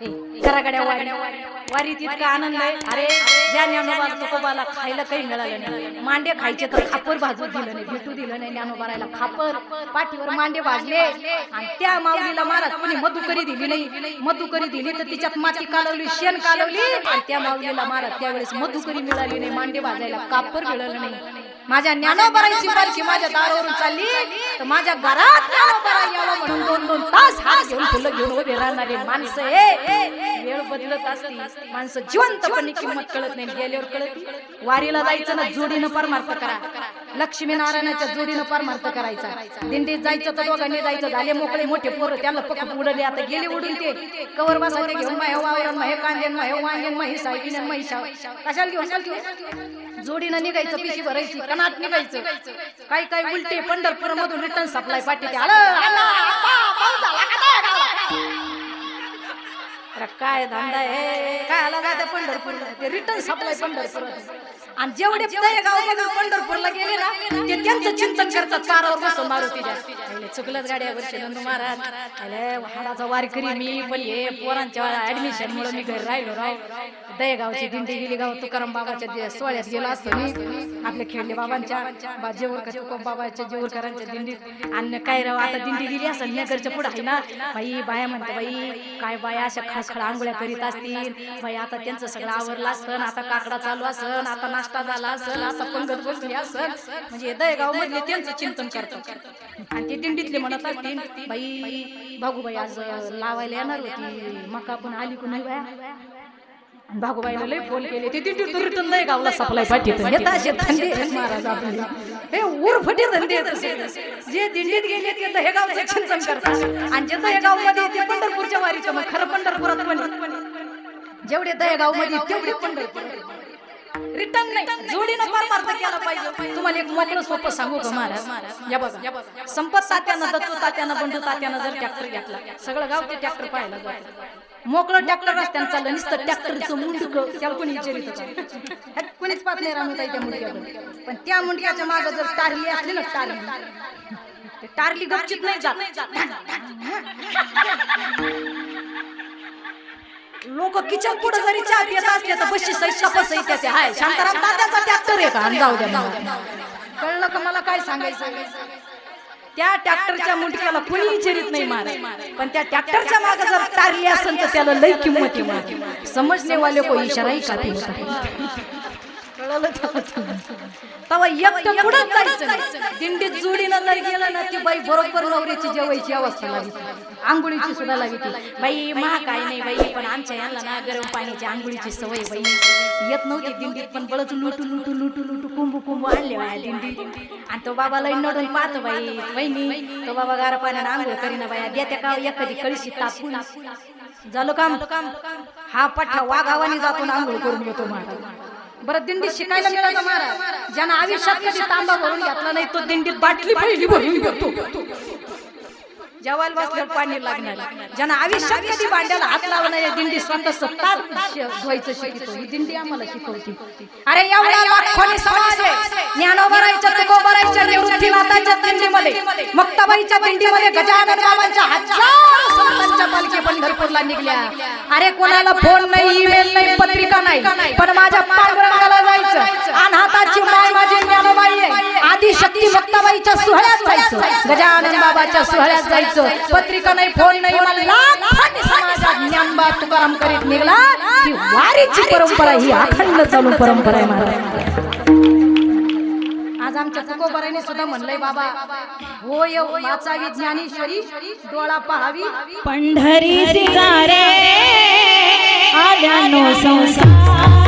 करागड्या वारी. तितका आनंद आहे. अरे ज्या ज्ञानोबाला तुकोबाला खायला काही मिळालं नाही. मांडे खायचे तर खापर भाजू दिलं नाही भेटू दिलं नाही ज्ञानोबारायला. खापर पाठीवर मांडे भाजले आणि त्या माऊलीला महाराज कोणी मधुकरी दिली नाही. मधुकरी दिली तर तिच्यात माती कालवली शेण कालवली आणि त्या माऊलीला महाराज त्यावेळेस मधुकरी मिळाली नाही. मांडे भाजायला कापर मिळालं नाही. माझ्या ज्ञानोबराईची पालखी माझ्या दारावरून चालली. तर माझ्या घरात ज्ञानोबरा यावं म्हणून दोन दोन तास हात घेऊन फुलं घेऊन उभे राहणारे माणसं. हे वेळ बदलत असती. माणसं जिवंतपणे किंमत कळत नाही गेल्यावर कळत वारीला जायचं ना जोडीनं परमार्थ करा. लक्ष्मी नारायणाच्या जोडीनं परमार्थ करायचा. दिंडीत जायचं तर दोघांनी जायचं झाले मोकळे मोठे पोरं त्याला पकड उडले आता गेले उडून ते. कवर बसायचे घेऊन माहे वावरण माहे कांदेन माहे वांगेन माहे सायकीन माही कशाला घेऊन जोडीनं निघायचं पिशी भरायची कनात निघायचं काही काही उलटे पंढरपूर मधून रिटर्न सप्लाय पाठी आलं काय धंदा आहे काय आला जाते पंढरपूरला रिटर्न सप्लाय पंढरपूर आणि जेवढे पंढरपूरला गेले ना ते त्यांचं चिंतन करतात पारावर बसून मारुतीच्या पहिले चुकलंच गाड्यावर नंद महाराज. हाडाचा वारकरी मी पण हे पोरांच्या ऍडमिशन मुळे मी घरी राहिलो राव. दयगावची दिंडी गेली गाव तुकाराम बाबाच्या सोहळ्यात गेलो असतो मी. आपल्या खेळले बाबांच्या जेवरकर तुकोब बाबाच्या जेवरकरांच्या दिंडीत. आणि काय राव आता दिंडी गेली असं नगरच्या पुढे आहे ना? बाई बाया म्हणते बाई काय बाया अशा खळखळ आंघोळ्या करीत असतील? बाई आता त्यांचं सगळं आवरलं असतं आता काकडा चालू असन आता नाश्ता झाला असेल आता पंगत बसली असेल म्हणजे दयगाव मधले त्यांचं चिंतन करतात. आणि ते दिंडीतले म्हणत असतील बाई भागूबाई आज लावायला येणार होती मका पण आली कोणी बाया भागोबाईला लय फोन केले ते दिंडी रिटर्न सप्लाय येत असे धंदे महाराज आपले. हे उरफटे धंदे. जे दिंडीत गेले ते हे गावचं चिंतन करतात. आणि जे दहेगावमध्ये ते पंढरपूरच्या वारीचं मग खरं पंढरपुरात पण. जेवढे दहेगावमध्ये तेवढे पंढरपूर. रिटर्न नाही. जोडीनं परमार्थ केला पाहिजे. तुम्हाला एक मोकळं सोपं सांगू का महाराज? या बघा. संपत तात्यानं दत्तू तात्यानं बंधू तात्यानं जर ट्रॅक्टर घेतला. सगळं गाव ते ट्रॅक्टर पाहायला जातं. मोकळं ट्रॅक्टर रस्त्यानं चाललं नुसतं ट्रॅक्टरचं मुंडक. त्याला कोणी विचारित कोणीच पाहत नाही रामताई त्या मुंडक्याकडे पण त्या मुंडक्याच्या मागे जर टारली असली ना टारली. टारली गपचित नाही जात. लोक किचन पुढे जरी चहा पित असले तर बशी सैसा पसई त्याचे हाय. शांताराम तात्याचा ट्रॅक्टर आहे. का आणि जाऊ द्या. कळलं का मला काय सांगायचं? त्या ट्रॅक्टरच्या मुंडक्याला कोणी विचारित नाही मार पण त्या ट्रॅक्टरच्या मागे जर तारली असेल तर त्याला लई किंमत मार समजणे वाले को इशाराही है. कळलं तेव्हा एकटं पुढं जायचं. दिंडीत जोडीनं जर गेलं ना ती बाई बरोबर नवऱ्याची जेवायची अवस्था लागली. आंघोळीची सुद्धा लागली. बाई मा काय नाही बाई पण आमच्या यांना ना गरम पाण्याची आंघोळीची सवय बाई. येत नव्हती दिंडीत पण बळच लुटू लुटू लुटू लुटू कुंभू कुंभू आणले बाया दिंडीत. आणि तो बाबा लई नडून पाहतो बाई. बहिणी तो बाबा गारा पाण्यानं आंघोळ करीना बाया. देत्या का एखादी कळशी तापून. झालं काम हा पठ्ठा वाघावानी जातो आंघोळ करून घेतो महाराज बरं दिंडीत शिकायला मिळालं महाराज? ज्यानं आयुष्यात कधी तांबा भरून घेतला नाही तो दिंडीत बाटली पहिली भरून घेतो. जेवायला बसल्यावर पाणी लागणार. ज्यानं आयुष्यात कधी भांड्याला हात लावला नाही दिंडी स्वतः सत्ता धुवायचं शिकतो. ही दिंडी आम्हाला शिकवती. अरे एवढा लाखोनी समाज आहे. ज्ञानोबरायच्या तुकोबरायच्या निवृत्तीनाथांच्या दिंडीमध्ये मक्ताबाईच्या दिंडीमध्ये गजानन बाबांच्या हजार संतांच्या पालखी पंढरपूरला निघल्या. अरे कोणाला फोन नाही ईमेल नाही पत्रिका नाही पण माझ्या पांडुरंगाला जायचं. अनाथाची माय माझी ज्ञानोबाई आहे. आदी शक्ती मक्ताबाईच्या सोहळ्यात जायचं. गजानन बाबाच्या सोहळ्यात जायचं. पत्रिका नाही फोन नाही मला ज्ञानबा तुकाराम करीत निघला. वारीची परंपरा ही अखंड चालू परंपरा आहे महाराज आज आमच्या तुकोबराने सुद्धा म्हणलंय बाबा होय वाचावी ज्ञानेश्वरी डोळा पहावी. पंढरी आल्यानो संसार.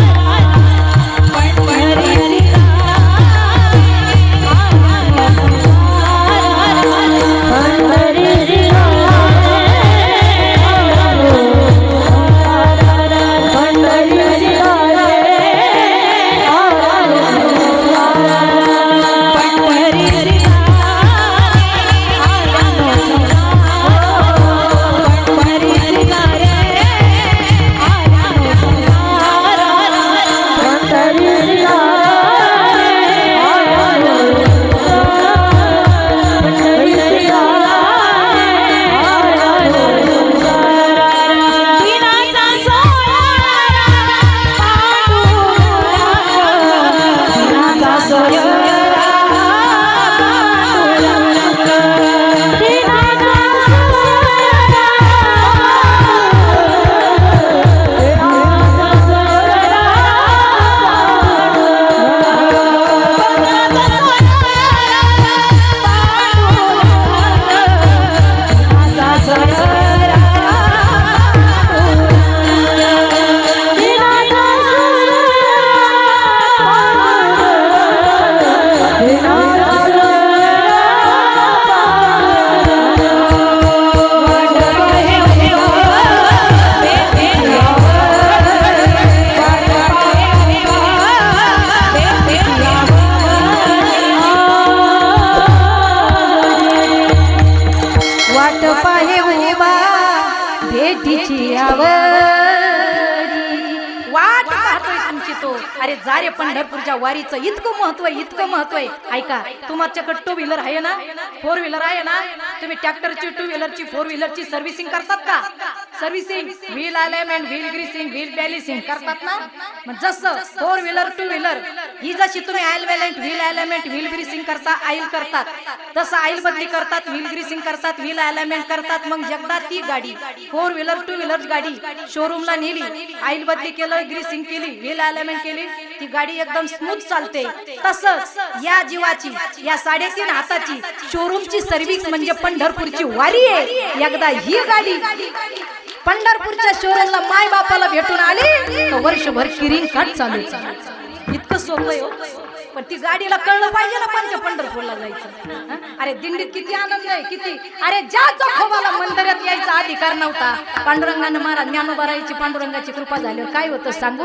अरे पंढरपूरच्या वारीचं इतकं महत्त्व आहे इतकं महत्त्व आहे. ऐका तुमच्याकडे टू व्हीलर आहे ना? फोर व्हीलर आहे ना? तुम्ही ट्रॅक्टरची टू व्हीलरची फोर व्हीलरची सर्व्हिसिंग करतात का? Servicing wheel alignment wheel greasing wheel balancing करतात ना? जसं फोर व्हीलर टू व्हीलर ही जशी तुम्ही oil balance wheel alignment wheel greasing करता आईल करतात तसं आईल बदली करतात व्हील ग्रीसिंग करतात व्हील अलाइनमेंट करतात मग जगदा ती गाडी फोर व्हीलर टू व्हीलर गाडी शोरूमला नेली आईल बदली केलं ग्रीसिंग केली व्हील अलाइनमेंट केली ती गाडी एकदम स्मूथ चालते. तसंच या जीवाची या साडेतीन हाताची शोरूमची सर्व्हिस म्हणजे पंढरपूरची वारी आहे. एकदा ही गाडी पंढरपूरच्या शोरूमला माय बापाला भेटून आली. वर्षभर किरिंग काट चालू इतकं सोपं आहे हो. पण ती गाडीला कळलं पाहिजे ना पण पंढरपूरला जायचं. अरे दिंडीत किती आनंद आहे किती? अरे ज्या मंदिरात यायचा अधिकार नव्हता पांडुरंगानं महाराज ज्ञानोबरायची पांडुरंगाची कृपा झाली. काय होतं सांगू?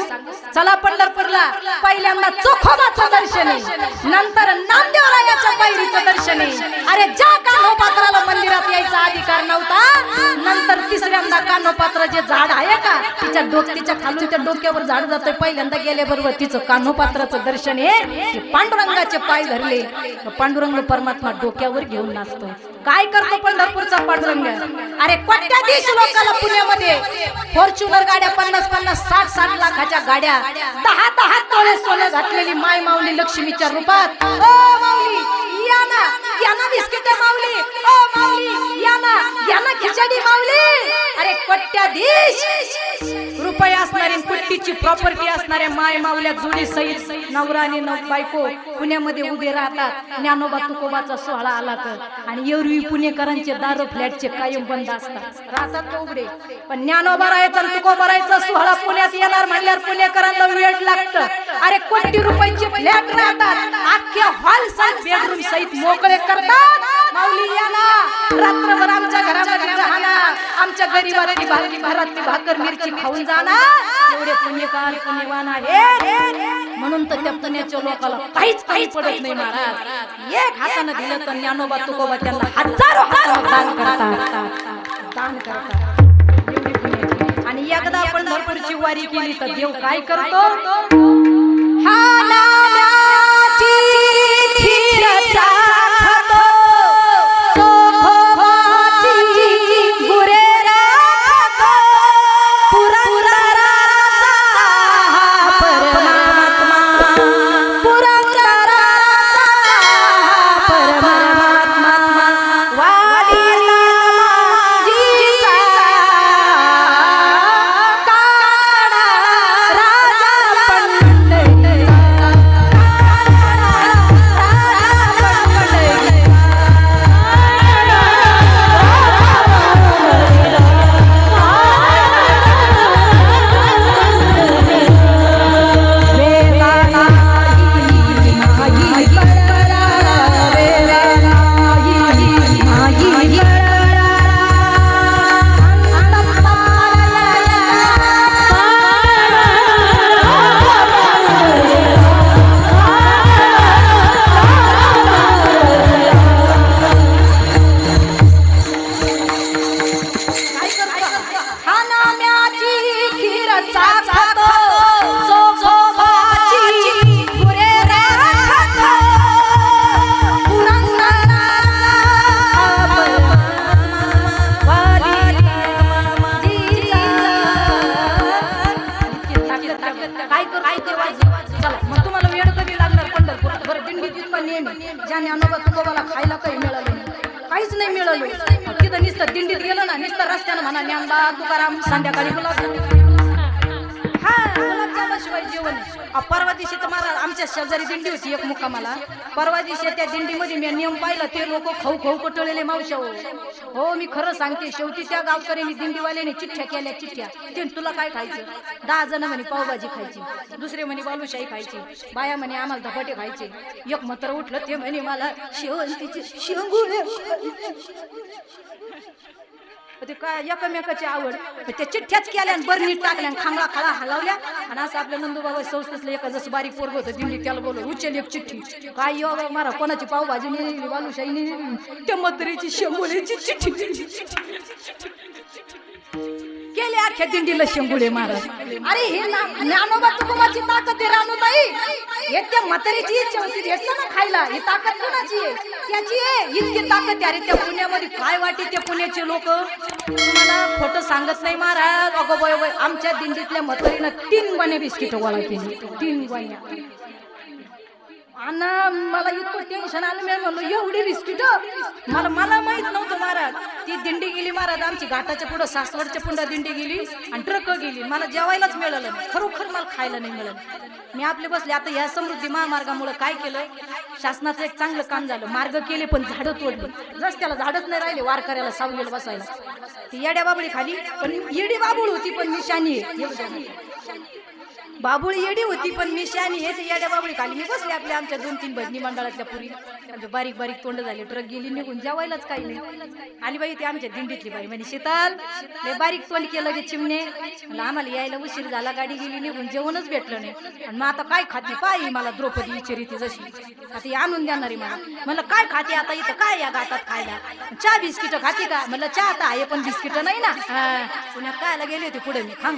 चला पंढरपूरला पहिल्यांदा चोखोबाचं दर्शन आहे. नंतर नामदेवरायाच्या पायरीचं दर्शन आहे. अरे ज्या कान्होपात्राला मंदिरात यायचा अधिकार नव्हता नंतर तिसऱ्यांदा कान्होपात्र जे झाड आहे का तिच्या डोक्याच्या तिच्या खालून त्या डोक्यावर झाड जातोय. पहिल्यांदा गेल्याबरोबर तिचं कान्होपात्राचं दर्शन हे की पांडुरंगाचे पाय धरले पांडुरंग परमात्मा डोक्यावर घेऊन नाचतो. काय करतो पंढरपूरचा पांडुरंग? अरे कोणत्या देश लोकांना पुण्यामध्ये फॉर्च्युनर गाड्या पन्नास पन्नास साठ साठ लाखाच्या गाड्या दहा दहा तोळे सोनं घातलेली माय माऊली लक्ष्मीच्या रूपात. ओ माऊली या ना या ना बिस्किटे माऊली. ओ माऊली या ना या खिचडी मावली. अरे कोट्याधीश रुपये असणारी कुट्टीची प्रॉपर्टी असणाऱ्या माय माऊल्या जुनी सहित नवरा आणि नव बायको पुण्यामध्ये उभे राहतात. ज्ञानोबा तुकोबाचा सोहळा आला तर. आणि एरवी पुणेकरांचे दारू फ्लॅटचे कायम बंद असतात. राहतात उघडे? पण ज्ञानोबा राहायचा आणि तुकोबा राहायचा सोहळा पुण्यात येणार म्हणल्यावर पुणेकरांना वेळ लागतं. अरे कोटी रुपयांचे फ्लॅट राहतात. अख्ख्या हॉल सहित बेडरूम सहित मोकळे करतात. माऊली या रात्रभर आमच्या घरामध्ये राहणार आमच्या गरीबातली भाकरी घरातली भाकर मिरची खाऊन जाणार. एवढे पुण्यकार पुण्यवान आहे म्हणून तर त्या पुण्याच्या लोकांना काहीच काहीच पडत नाही महाराज. एक हातानं दिलं तर ज्ञानोबा तुकोबा त्यांना हजारो हातानं दान करतात. दान करतात. आणि एकदा आपण भरपूरची वारी केली तर देव काय करतो? हा ज्याने अनुभव तुकोबाला खायला काही मिळालं नाही. काहीच नाही मिळालं. तिथं नुसतं दिंडीत गेलं ना नुसतं रस्त्यानं म्हणा ज्ञानबा तुकाराम संध्याकाळी. बोला हा. शिवाय जेवण परवा दिवशी तर मला आमच्या शेजारी दिंडी होती एक मुक्कामाला. परवा दिवशी त्या दिंडीमध्ये मी नियम पाहिला ते लोक खाऊ खाऊ कटळलेले मावशा हो. हो मी खरं सांगते शेवटी त्या गावकऱ्यांनी दिंडीवाल्याने चिठ्ठ्या केल्या चिठ्ठ्या. ते तुला काय खायचं? दहा जण म्हणे पावभाजी खायची. दुसरे म्हणे बालुशाही खायची. बाया म्हणे आम्हाला धपाटे खायचे. एक मत्र उठलं ते म्हणे मला शेवंतीचे शेंगुळे ते काय एकमेकाची आवड. त्या चिठ्ठ्याच केल्या आणि बरणी टाकल्या आणि खांगळा खळा हलवल्या. आणि असं आपल्या नंदूबाबा संस्थेतलं एका जसं बारीक पोरग होतं दिंडी त्याला बोलव उचल एक चिठ्ठी. काय यो मारा कोणाची पावभाजी नेली बालुशाही नेली त्या मत्रेची चिठ्ठी. गेले अख्ख्या दिंडीला शेंगुळे महाराज अरे हे ना- ज्ञानोबा तुकोबाची ताकद आहे रानूताई. हे त्या म्हातारीची इच्छा होती घेतलं ना खायला. ही ताकद कोणाची आहे? त्याची आहे. इतकी ताकद आहे. अरे त्या पुण्यामध्ये काय वाटे त्या पुण्याचे लोक? तुम्हाला खोटं सांगत नाही महाराज. अगो बोय आमच्या दिंडीतल्या म्हातारीनं तीन बने बिस्किट गोळा केली. तीन गोण्या आणि मला इतकं टेन्शन आलं. मी म्हणलो एवढी बिस्किट? मला मला माहीत नव्हतं महाराज. ती दिंडी गेली महाराज आमची घाटाच्या पुढं सासवडच्या पुढं दिंडी गेली आणि ट्रक गेली. मला जेवायलाच मिळालं खरोखर मला खायला नाही मिळालं. मी आपले बसले. आता या समृद्धी महामार्गामुळे काय केलं? शासनाचं एक चांगलं काम झालं. मार्ग केले पण झाडं तोडली. रस्त्याला झाडच नाही राहिले वारकऱ्याला सावलेलं बसायला. ती येड्या बाबळी खाली पण येडी बाबूळ होती पण मी शानी बाबुळी येडी होती पण मी शानी हे ते येड्या बाबुळी खाली मी बसले आपल्या आमच्या दोन तीन भजनी मंडळातल्या पुरी. बारीक बारीक तोंड झाले ट्रक गेली निघून जेवायलाच काही नाही. आली बाई ती आमच्या दिंडीतली बाई म्हणजे शीतल लय बारीक तोंड केलं गे चिमणे. आम्हाला यायला उशीर झाला गाडी गेली निघून जेवणच भेटलं नाही. आणि मग आता काय खाते पाय मला द्रौपदी विचारी ती जशी. आता ही आणून देणारी मला. म्हणलं काय खाते आता इथं काय या गातात खायला? चहा बिस्किट खाते का? म्हणलं चहा आता आहे पण बिस्किट नाही ना. पुण्यात कायला गेले होते पुढे मी खांग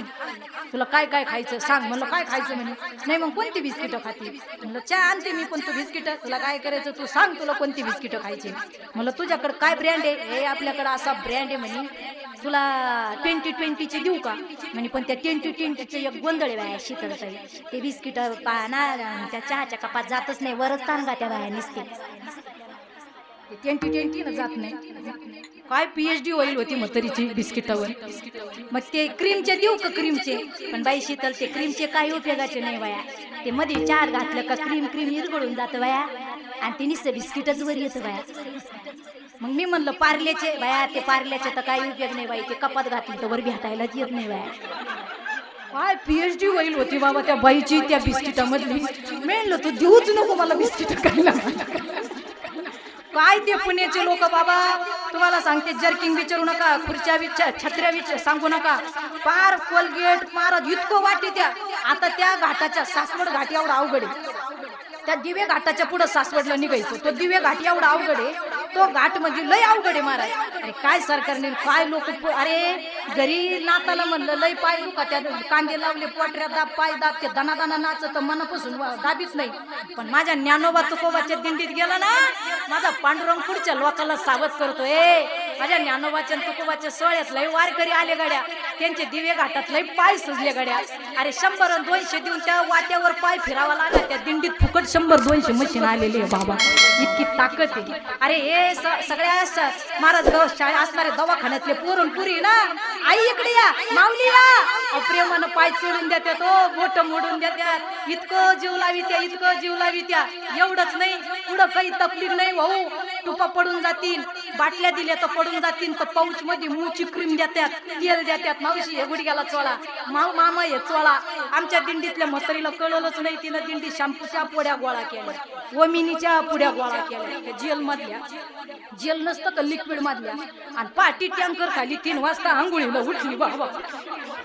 तुला काय काय खायचं सांग. म्हणलं काय खायचं म्हणे? नाही मग कोणती बिस्किटं खाती? म्हणलं चहा आणते मी पण तू बिस्किट. तुला काय करायचं? तू सांग तुला कोणती बिस्किटं खायची? म्हणलं तुझ्याकडे काय ब्रँड आहे? हे आपल्याकडे असा ब्रँड आहे म्हणे. तुला ट्वेंटी ट्वेंटीचे देऊ का? म्हणे पण त्या ट्वेंटी ट्वेंटीचं एक गोंधळ बाया शीतलताई ते बिस्किट ना त्या चहाच्या कपात जातच नाही. वरच तांगा त्या बाया निसते. ट्वेंटी ट्वेंटी जात नाही. काय पीएचडी होईल होती म्हातारीची बिस्किटावर. मग ते क्रीमचे देऊ का क्रीमचे पण बाई शीतल ते क्रीमचे काही उपयोगाचे नाही बाया. ते मध्ये चार घातलं का क्रीम क्रीम इरगळून जातं बाया. आणि ते निसतं बिस्किटच वर येतं बाया. मग मी म्हणलं पार्ल्याचे बाया ते पार्ल्याचे तर काही उपयोग नाही बाई. ते कपात घातली तर वर भेटायलाच येत नाही बाया. काय पीएचडी होईल होती बाबा त्या बाईची त्या बिस्किटामधली. मी म्हणलं तू देऊच नको मला बिस्किट खायला. काय ते पुण्याचे लोक बाबा? तुम्हाला सांगते जर्किंग विचारू नका खुर्च्या विचार छत्र्या विचार सांगू नका. पार कोलगेट पार इतकं वाटे त्या. आता त्या घाटाच्या सासवड घाट एवढा अवघड आहे. त्या दिवे घाटाच्या पुढे सासवडला निघायचं. तो दिवे घाटी एवढा अवघड आहे तो घाट म्हणजे लय अवघड आहे महाराज. अरे काय सरकारने काय लोक अरे घरी नाताला म्हणलं लय पाय दुखा त्या कांदे लावले पोटऱ्या दाब पाय दाब ते दना दना नाचत मनापासून दाबीच दाबीत नाही. पण माझ्या ज्ञानोबा तुकोबाच्या दिंडीत गेला ना माझा पांडुरंग पुढच्या लोकांना सावध करतो माझ्या ज्ञानोबाच्या तुकोबाच्या सोहळ्यात लय वारकरी आले गाड्या. त्यांचे दिवे घाटात लय पाय सुजले गाड्या. अरे शंभर दोनशे देऊन त्या वाट्यावर पाय फिरावा लागला. त्या दिंडीत फुकट शंभर दोनशे मशीन आलेली आहे बाबा. इतकी ताकद आहे. अरे हे स- सगळ्या महाराज गाव शाळा असणारे दवाखान्यातले पोरण पुरी ना. आई इकडे या. माऊली या. प्रेमानं पाय चोडून देतात तो हो. बोट मोडून देतात इतकं जीव लावी त्या इतकं जीव लावी त्या एवढंच नाही. पुढं काही तकलीफ नाही भाऊ. तुपा पडून जातील बाटल्या दिल्या तर पडून जातील तर पाऊच मध्ये मूची क्रीम देतात तेल देतात मावशी हे गुडघ्याला चोळा. माऊ मामा हे चोळा. आमच्या दिंडीतल्या म्हातारीला कळलंच नाही तिनं दिंडी शॅम्पूच्या पुड्या गोळा केल्या. ओमिनीच्या पुड्या गोळा केल्या. जेल मधल्या जेल नसतं का लिक्विड मधल्या. आणि पाटी टँकर खाली तीन वाजता आंघोळी आंघोळीला उठली बाबा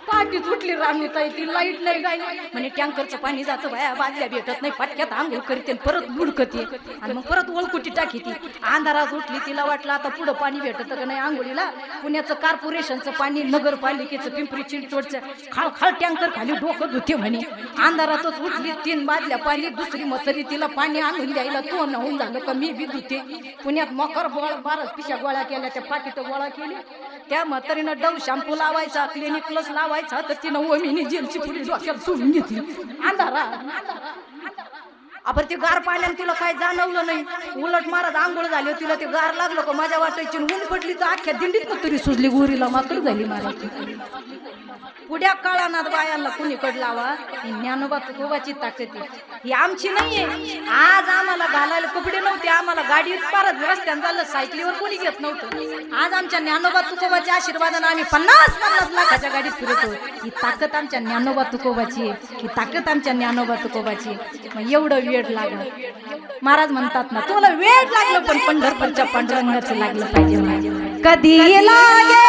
पाटीच उठली राणूताई ती लाइट नाही नाही म्हणे टँकरचं पाणी जातं बाया बादल्या भेटत नाही पटक्यात आंघोळ करते परत बुडकते आणि मग परत ओळखुटी टाकी ती अंधारात उठली तिला वाटलं आता पुढं पाणी भेटत का नाही आंघोळीला. पुण्याचं कॉर्पोरेशनचं पाणी नगरपालिकेचं पिंपरी चिंचवडचं खाळ खाळ टँकर खाली डोकं धुते म्हणे. अंधारातच उठली तीन बादल्या पाणी दुसरी मसरी तिला पाणी आणून द्यायला तो होऊन झालं का मी बी धुते. पुण्यात मकर गोळा बारा पिशा गोळा केल्या त्या पाकिट गोळा केली. त्या म्हातारीनं डव शॅम्पू लावायचा क्लिनिक प्लस लावायचा तर तिनं ओमिनी जेलची पुढे डोक्यात सोडून घेतली. अंधारा. आपण ते गार पाण्याने तुला काय जाणवलं नाही? उलट महाराज आंघोळ झाली तुला तिला ते गार लागलं का? माझ्या वाटायची ऊन पडली तर अख्ख्या दिंडीत तुरी सुजली गोरीला मात्र झाली महाराज. पुढ्या काळानात बायांना कुणीकड लावा? ही ज्ञानोबा तुकोबाची ताकद ही आमची नाहीये. आज आम्हाला घालायला कपडे नव्हते आम्हाला गाडी परत रस्त्यानं चाललं सायकलीवर कोणी घेत नव्हतं. आज आमच्या ज्ञानोबा तुकोबाच्या आशीर्वादानं आम्ही पन्नास पन्नास लाखाच्या गाडीत फिरतो. ही ताकद आमच्या ज्ञानोबा तुकोबाची आहे. ही ताकद आमच्या ज्ञानोबा तुकोबाची मग एवढं वेळ लागला. महाराज म्हणतात ना तुला वेळ लागलं पण पंढरपूरच्या पांडुरंगाचं लागलं पाहिजे. कधी लागे